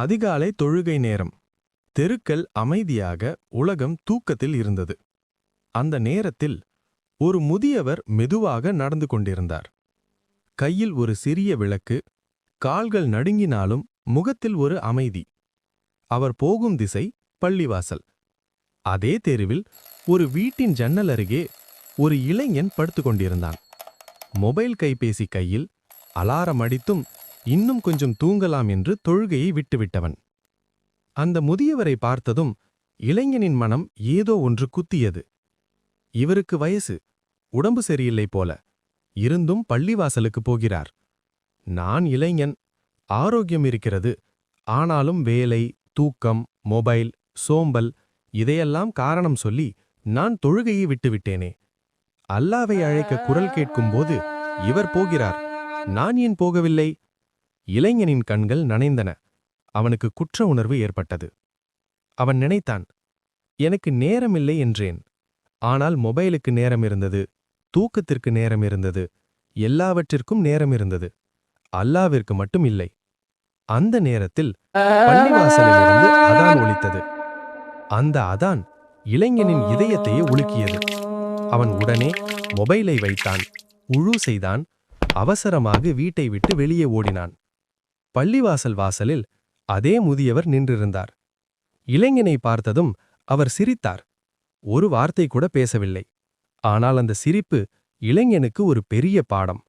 அதிகாலை தொழுகை நேரம். தெருக்கள் அமைதியாக உலகம் தூக்கத்தில் இருந்தது. அந்த நேரத்தில் ஒரு முதியவர் மெதுவாக நடந்து கொண்டிருந்தார். கையில் ஒரு சிறிய விளக்கு கால்கள் நடுங்கினாலும் முகத்தில் ஒரு அமைதி. அவர் போகும் திசை பள்ளிவாசல். அதே தெருவில் ஒரு வீட்டின் ஜன்னல் அருகே ஒரு இளைஞன் படுத்துக் கொண்டிருந்தான். மொபைல் கைபேசி கையில் அலாரம் அடித்தும் இன்னும் கொஞ்சம் தூங்கலாம் என்று தொழுகையை விட்டுவிட்டவன். அந்த முதியவரை பார்த்ததும் இளைஞனின் மனம் ஏதோ ஒன்று குத்தியது. இவருக்கு வயசு உடம்பு சரியில்லை போல. இருந்தும் பள்ளிவாசலுக்கு போகிறார். நான் இளைஞன் ஆரோக்கியம் இருக்கிறது ஆனாலும் வேலை தூக்கம் மொபைல் சோம்பல் இதையெல்லாம் காரணம் சொல்லி நான் தொழுகையை விட்டுவிட்டேனே. அல்லாவை அழைக்க குரல் கேட்கும்போது இவர் போகிறார். நான் ஏன் போகவில்லை? இளைஞனின் கண்கள் நனைந்தன. அவனுக்கு குற்ற உணர்வு ஏற்பட்டது. அவன் நினைத்தான் எனக்கு நேரமில்லை என்றேன். ஆனால் மொபைலுக்கு நேரம் இருந்தது தூக்கத்திற்கு நேரம் இருந்தது எல்லாவற்றிற்கும் நேரம் இருந்தது அல்லாவிற்கு மட்டும் இல்லை. அந்த நேரத்தில் பள்ளிவாசலிலிருந்து அதான் ஒலித்தது. அந்த அதான் இளைஞனின் இதயத்தையே உலுக்கியது. அவன் உடனே மொபைலை வைத்தான் உழு செய்தான் அவசரமாக வீட்டை விட்டு வெளியே ஓடினான். பள்ளிவாசல் வாசலில் அதே முதியவர் நின்றிருந்தார். இளைஞனை பார்த்ததும் அவர் சிரித்தார். ஒரு வார்த்தை கூட பேசவில்லை. ஆனால் அந்த சிரிப்பு இளைஞனுக்கு ஒரு பெரிய பாடம்.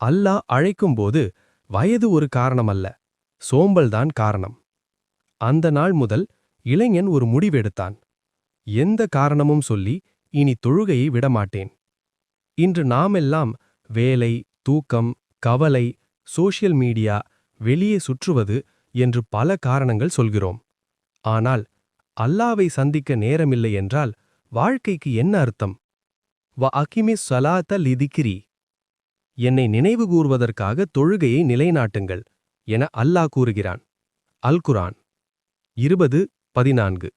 அல்லாஹ் அழைக்கும்போது வயது ஒரு காரணமல்ல. சோம்பல்தான் காரணம். அந்த நாள் முதல் இளைஞன் ஒரு முடிவெடுத்தான். எந்த காரணமும் சொல்லி இனி தொழுகையை விடமாட்டேன். இன்று நாமெல்லாம் வேலை தூக்கம் கவலை சோஷியல் மீடியா வெளியே சுற்றுவது என்று பல காரணங்கள் சொல்கிறோம். ஆனால் அல்லாவை சந்திக்க நேரமில்லை என்றால் வாழ்க்கைக்கு என்ன அர்த்தம்? வ அகிமி சலாத்த லிதிக்கிரி என்னை நினைவு கூர்வதற்காக தொழுகையை நிலைநாட்டுங்கள் என அல்லாஹ் கூறுகிறான். அல்குரான் இருபது பதினான்கு.